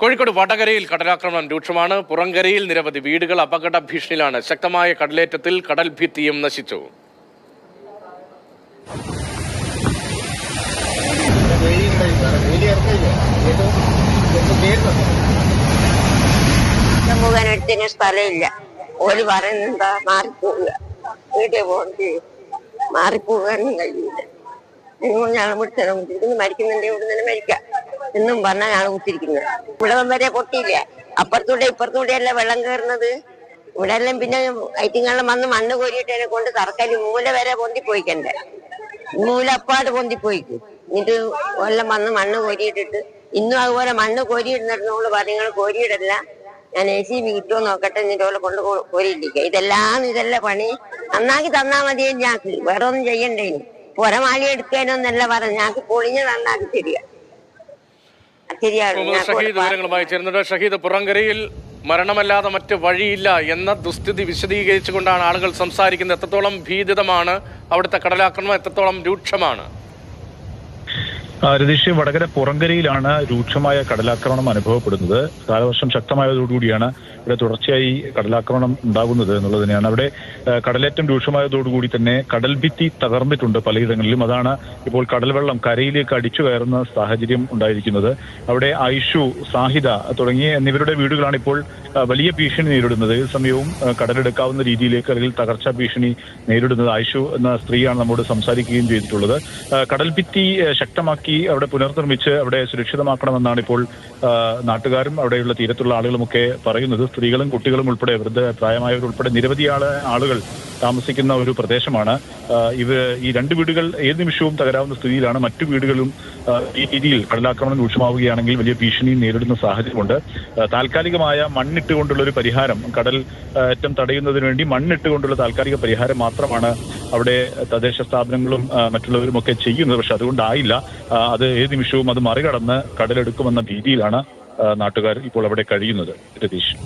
കോഴിക്കോട് വടകരയിൽ കടലാക്രമണം രൂക്ഷമാണ്. പുറംകരയിൽ നിരവധി വീടുകൾ അപകട ഭീഷണിയിലാണ് ശക്തമായ കടലേറ്റത്തിൽ കടൽ ഭിത്തിയും നശിച്ചു. സ്ഥലമില്ല. ഓര് പറയുന്നെന്താ? മാറിപ്പോവുക. വീട്ടിൽ പോകണ്ടി മാറിപ്പോകാനും കഴിയില്ല. ഞങ്ങൾ വിളിച്ചാൽ മരിക്കുന്നുണ്ടെങ്കിൽ മരിക്കുന്നുണ്ട് ഇവിടെ നിന്ന് മരിക്കാം. എന്നും പറഞ്ഞാൽ ഞങ്ങൾ കുത്തിരിക്കുന്നത് ഇവിടെ വരെ പൊട്ടിയില്ല. അപ്പുറത്തൂടെ ഇപ്പുറത്തൂടെ അല്ല വെള്ളം കയറുന്നത് ഇവിടെ എല്ലാം പിന്നെ ഐറ്റിങ്ങളെല്ലാം വന്ന് മണ്ണ് കോരിയിട്ട് എന്നെ കൊണ്ട് തറക്കൽ മൂല വരെ പൊന്തി പോയിക്കണ്ടേ മൂല അപ്പാട് പൊന്തി പോയിക്കും എന്നിട്ട് എല്ലാം വന്ന് മണ്ണ് കോരിയിട്ടിട്ട് ഇന്നും അതുപോലെ മണ്ണ് കോരിയിടുന്നിടത്തോൾ പറഞ്ഞങ്ങൾ കോരിയിടല്ല. ഞാൻ എ സി ബി കിട്ടുമോ നോക്കട്ടെ എന്നിട്ട് ഓളെ കൊണ്ട് കോരിയിട്ടിരിക്കുക ഇതെല്ലാം ഇതല്ല പണി. നന്നാക്കി തന്നാ മതി ഞാക്ക് വേറെ ഒന്നും ചെയ്യണ്ടേനു പുറമാലി എടുക്കാനൊന്നല്ല പറഞ്ഞു ഞാക്ക് പൊളിഞ്ഞ് നന്നാക്കി തരിക. ശരിയാണ് ഷഹീദ് വിവരങ്ങളുമായി ചേരുന്നത് ഷഹീദ് പുറംകരയിൽ മരണമല്ലാതെ മറ്റ് വഴിയില്ല എന്ന ദുസ്ഥിതി വിശദീകരിച്ചുകൊണ്ടാണ് ആളുകൾ സംസാരിക്കുന്നത്. എത്രത്തോളം ഭീതിതമാണ് അവിടുത്തെ കടലാക്രമണം എത്രത്തോളം രൂക്ഷമാണ്. രതീഷ് വടകര പുറങ്കരയിലാണ് രൂക്ഷമായ കടലാക്രമണം അനുഭവപ്പെടുന്നത്. കാലവർഷം ശക്തമായതോടുകൂടിയാണ് ഇവിടെ തുടർച്ചയായി കടലാക്രമണം ഉണ്ടാകുന്നത് എന്നുള്ളത് തന്നെയാണ്. അവിടെ കടലേറ്റം രൂക്ഷമായതോടുകൂടി തന്നെ കടൽഭിത്തി തകർന്നിട്ടുണ്ട് പലയിടങ്ങളിലും. അതാണ് ഇപ്പോൾ കടൽവെള്ളം കരയിലേക്ക് അടിച്ചു കയറുന്ന സാഹചര്യം ഉണ്ടായിരിക്കുന്നത്. അവിടെ ഐഷു സാഹിദ തുടങ്ങിയ എന്നിവരുടെ വീടുകളാണ് ഇപ്പോൾ വലിയ ഭീഷണി നേരിടുന്നത്. ഏത് സമയവും കടലെടുക്കാവുന്ന രീതിയിലേക്ക് അല്ലെങ്കിൽ തകർച്ചാ ഭീഷണി നേരിടുന്നത് ഐഷു എന്ന സ്ത്രീയാണ് നമ്മോട് സംസാരിക്കുകയും ചെയ്തിട്ടുള്ളത്. കടൽഭിത്തി കടൽ ശക്തമാക്കി അവിടെ പുനർനിർമ്മിച്ച് അവിടെ സുരക്ഷിതമാക്കണമെന്നാണ് ഇപ്പോൾ നാട്ടുകാരും അവിടെയുള്ള തീരത്തുള്ള ആളുകളുമൊക്കെ പറയുന്നത്. സ്ത്രീകളും കുട്ടികളും ഉൾപ്പെടെ വൃദ്ധ പ്രായമായവരുൾപ്പെടെ നിരവധി ആളുകൾ താമസിക്കുന്ന ഒരു പ്രദേശമാണ്. ഇവർ ഇവ ഈ രണ്ട് വീടുകൾ ഏത് നിമിഷവും തകരാവുന്ന സ്ഥിതിയിലാണ്. മറ്റു വീടുകളും ഈ രീതിയിൽ കടലാക്രമണം രൂക്ഷമാവുകയാണെങ്കിൽ വലിയ ഭീഷണി നേരിടുന്ന സാഹചര്യമുണ്ട്. താൽക്കാലികമായ മണ്ണിട്ടുകൊണ്ടുള്ള ഒരു പരിഹാരം കടൽ ഏറ്റം തടയുന്നതിന് വേണ്ടി മണ്ണിട്ടുകൊണ്ടുള്ള താൽക്കാലിക പരിഹാരം മാത്രമാണ് അവിടെ തദ്ദേശ സ്ഥാപനങ്ങളും മറ്റുള്ളവരും ഒക്കെ ചെയ്യുന്നത്. പക്ഷെ അതുകൊണ്ടായില്ല. അത് ഏത് നിമിഷവും അത് മറികടന്ന് കടലെടുക്കുമെന്ന ഭീതിയിലാണ് നാട്ടുകാർ ഇപ്പോൾ അവിടെ കഴിയുന്നത്. രതീഷ്.